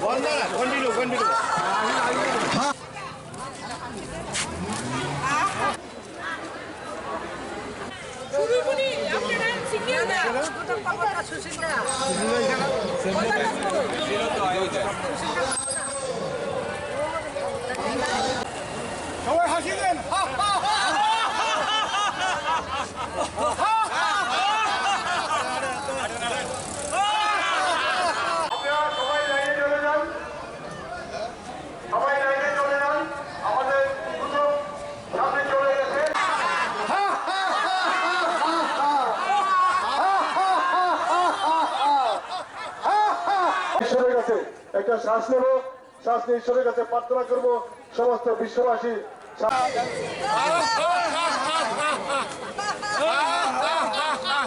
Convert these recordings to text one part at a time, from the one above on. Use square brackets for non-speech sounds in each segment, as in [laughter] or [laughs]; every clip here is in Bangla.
원나라 건디로 건디로 그분이 약간 신기하다. 어떤 방법다 주신다. 주신다. 어떤 방법? কাছে একটা শ্বাস নেব শ্বাস নিয়ে ঈশ্বরের কাছে প্রার্থনা করব সমস্ত বিশ্ববাসী আমরা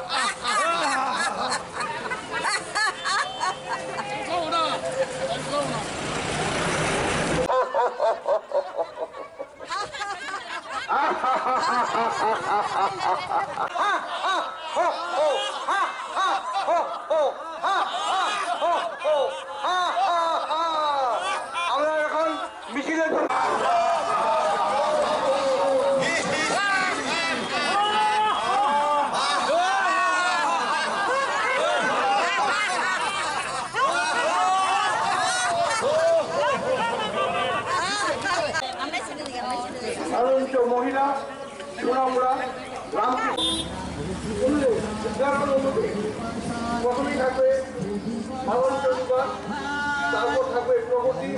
আলোচিত মহিলা সোনামুড়া প্রথমেই থাকবে তারপর থাকবে প্রগতি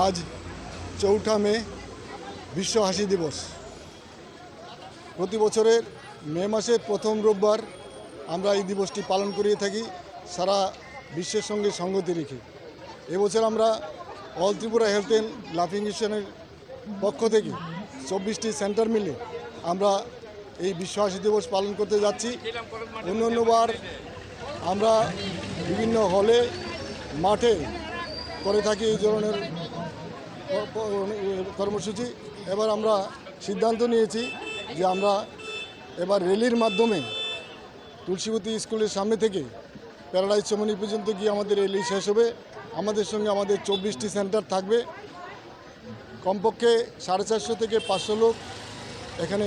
আজ চৌঠা মে বিশ্ব হাসি দিবস। প্রতি বছরের মে মাসের প্রথম রোববার আমরা এই দিবসটি পালন করিয়ে থাকি, সারা বিশ্বের সঙ্গে সঙ্গতি রেখে। এবছর আমরা অল ত্রিপুরা হেলথ অ্যান্ড লাফিং মিশনের পক্ষ থেকে চব্বিশটি সেন্টার মিলে আমরা এই বিশ্ব হাসি দিবস পালন করতে যাচ্ছি। অন্য অন্যবার আমরা বিভিন্ন হলে, মাঠে করে থাকি এই ধরনের কর্মসূচি। এবার আমরা সিদ্ধান্ত নিয়েছি যে আমরা এবার র্যালির মাধ্যমে তুলসীবতী স্কুলের সামনে থেকে প্যারাডাইজ চমনি পর্যন্ত গিয়ে আমাদের র্যালি শেষ হবে। আমাদের সঙ্গে আমাদের চব্বিশটি সেন্টার থাকবে। কমপক্ষে সাড়ে চারশো থেকে পাঁচশো লোক এখানে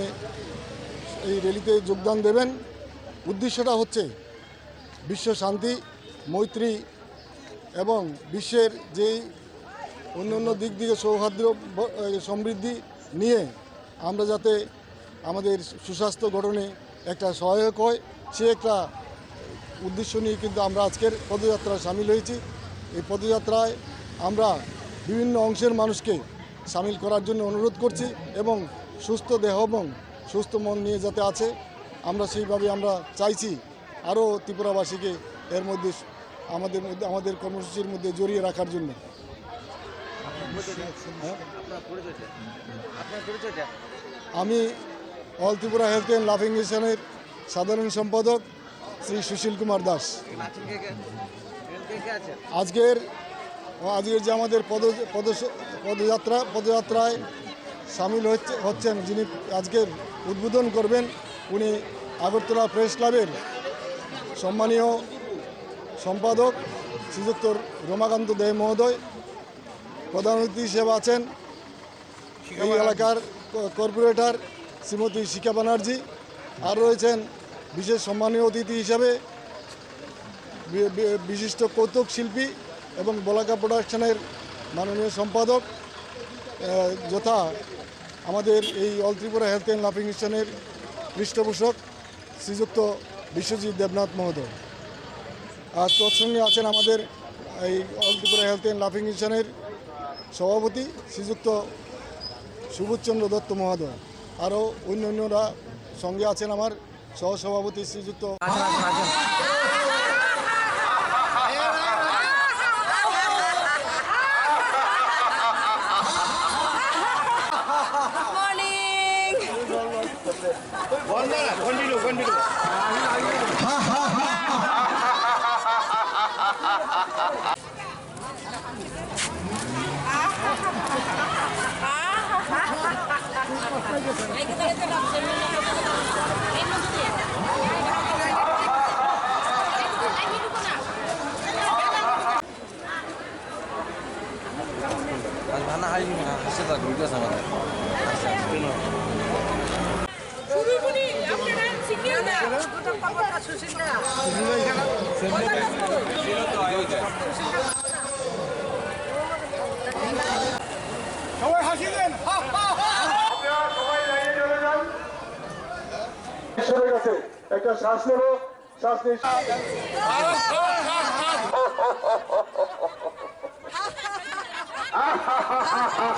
এই র্যালিতে যোগদান দেবেন। উদ্দেশ্যটা হচ্ছে বিশ্ব শান্তি, মৈত্রী এবং বিশ্বের যেই অন্য অন্য দিক থেকে সৌহার্দ্য সমৃদ্ধি নিয়ে আমরা যাতে আমাদের সুস্বাস্থ্য গঠনে একটা সহায়ক হয়, সে একটা উদ্দেশ্য নিয়ে কিন্তু আমরা আজকের পদযাত্রায় সামিল হয়েছি। এই পদযাত্রায় আমরা বিভিন্ন অংশের মানুষকে সামিল করার জন্য অনুরোধ করছি এবং সুস্থ দেহ এবং সুস্থ মন নিয়ে যাতে আছে, আমরা সেইভাবে আমরা চাইছি আরও ত্রিপুরাবাসীকে এর মধ্যে আমাদের মধ্যে, আমাদের কর্মসূচির মধ্যে জড়িয়ে রাখার জন্য। আমি অল ত্রিপুরা হেলথ অ্যান্ড লাফিং মিশনের সাধারণ সম্পাদক শ্রী সুশীল কুমার দাস। আজকের আজকের যে আমাদের পদ পদ- পদযাত্রা পদযাত্রায় সামিল হচ্ছে হচ্ছেন, যিনি আজকের উদ্বোধন করবেন, উনি আগরতলা প্রেস ক্লাবের সম্মানীয় সম্পাদক শ্রীযুক্ত রমাকান্ত দে মহোদয়। প্রধান অতিথি হিসেবে আছেন এই এলাকার কর্পোরেটর শ্রীমতী শিখা ব্যানার্জি। আর রয়েছেন বিশেষ সম্মানীয় অতিথি হিসাবে বিশিষ্ট কৌতুক শিল্পী এবং বলাকা প্রোডাকশনের মাননীয় সম্পাদক। যথা আমাদের এই অল ত্রিপুরা হেলথ অ্যান্ড লাফিং মিশনের পৃষ্ঠপোষক শ্রীযুক্ত বিশ্বজিৎ দেবনাথ মহোদয়। আর তৎসঙ্গে আছেন আমাদের এই অল ত্রিপুরা হেলথ অ্যান্ড লাফিং মিশনের সভাপতি শ্রীযুক্ত সুবোধচন্দ্র দত্ত মহোদয়। আরও অন্য অন্যরা সঙ্গে আছেন আমার সহসভাপতি শ্রীযুক্ত কন্টিনিউ 하나 할리면 하시다 놀겨서 만나. 주민분이 약간 신기하다. 부탁 받았다 주신다. 이것도 아이들. 정말 하시는 하하. ঈশ্বরের কাছে একটা শ্বাস নেব শ্বাস নিয়ে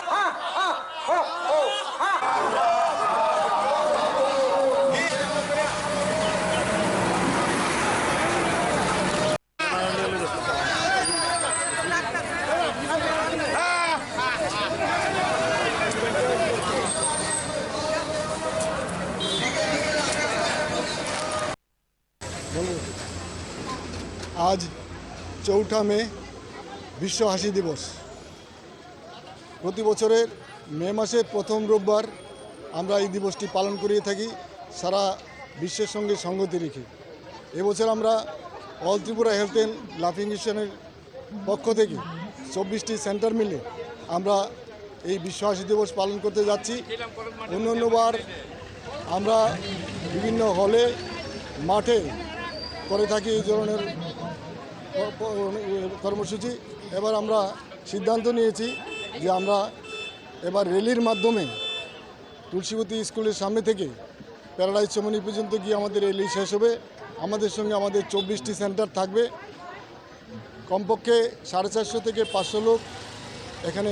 [laughs] আজ চৌঠা মে বিশ্ব হাসি দিবস। প্রতি বছরের মে মাসের প্রথম রোববার আমরা এই দিবসটি পালন করিয়ে থাকি, সারা বিশ্বের সঙ্গে সঙ্গতি রেখে। এবছর আমরা অল ত্রিপুরা হেলথ অ্যান্ড লাফিং মিশনের পক্ষ থেকে চব্বিশটি সেন্টার মিলে আমরা এই বিশ্ব হাসি দিবস পালন করতে যাচ্ছি। অন্য অন্যবার আমরা বিভিন্ন হলে, মাঠে করে থাকি এই ধরনের কর্মসূচি। এবার আমরা সিদ্ধান্ত নিয়েছি যে আমরা এবার র্যালির মাধ্যমে তুলসীবতী স্কুলের সামনে থেকে প্যারাডাইজ চমনি পর্যন্ত গিয়ে আমাদের র্যালি শেষ হবে। আমাদের সঙ্গে আমাদের চব্বিশটি সেন্টার থাকবে। কমপক্ষে সাড়ে চারশো থেকে পাঁচশো লোক এখানে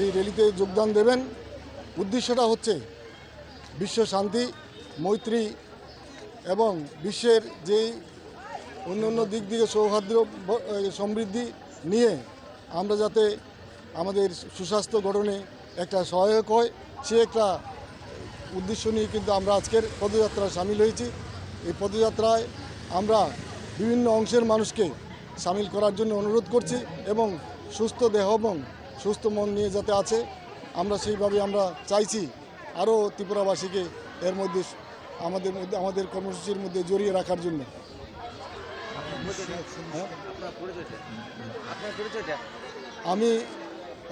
এই র্যালিতে যোগদান দেবেন। উদ্দেশ্যটা হচ্ছে বিশ্ব শান্তি, মৈত্রী এবং বিশ্বের যেই অন্য অন্য দিক থেকে এ, সমৃদ্ধি নিয়ে আমরা যাতে আমাদের সুস্বাস্থ্য গঠনে একটা সহায়ক হয় সে একটা উদ্দেশ্য নিয়ে কিন্তু আমরা আজকের পদযাত্রায় সামিল হয়েছি। এই পদযাত্রায় আমরা বিভিন্ন অংশের মানুষকে সামিল করার জন্য অনুরোধ করছি এবং সুস্থ দেহ এবং সুস্থ মন নিয়ে যাতে আছে আমরা সেইভাবে আমরা চাইছি আরও ত্রিপুরাবাসীকে এর মধ্যে আমাদের মধ্যে আমাদের কর্মসূচির মধ্যে জড়িয়ে রাখার জন্য। আমি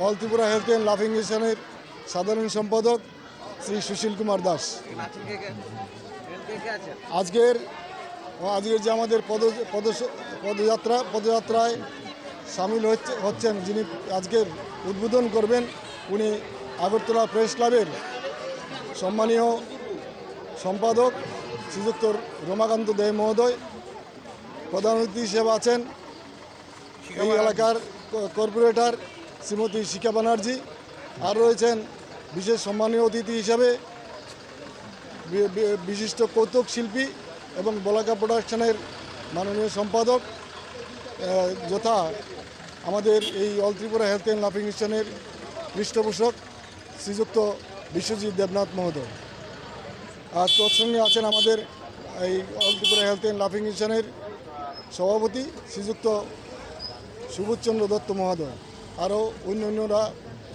অল ত্রিপুরা হেলথ অ্যান্ড লাফিং মিশনের সাধারণ সম্পাদক শ্রী সুশীল কুমার দাস। আজকের আজকের যে আমাদের পদ পদ পদযাত্রা পদযাত্রায় সামিল হচ্ছে হচ্ছেন যিনি আজকের উদ্বোধন করবেন, উনি আগরতলা প্রেস ক্লাবের সম্মানীয় সম্পাদক শ্রীযুক্ত রমাকান্ত দে মহোদয়। প্রধান অতিথি হিসেবে আছেন এই এলাকার কর্পোরেটর শ্রীমতী শিখা ব্যানার্জি। আর রয়েছেন বিশেষ সম্মানীয় অতিথি হিসাবে বিশিষ্ট কৌতুক শিল্পী এবং বলাকা প্রোডাকশনের মাননীয় সম্পাদক। যথা আমাদের এই অল ত্রিপুরা হেলথ অ্যান্ড লাফিং মিশনের পৃষ্ঠপোষক শ্রীযুক্ত বিশ্বজিৎ দেবনাথ মহোদয়। আর তৎসঙ্গে আছেন আমাদের এই অল ত্রিপুরা হেলথ অ্যান্ড লাফিং মিশনের সভাপতি শ্রীযুক্ত সুবোধচন্দ্র দত্ত মহোদয়। আরও অন্য অন্যরা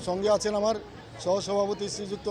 সঙ্গে আছেন আমার সহসভাপতি শ্রীযুক্ত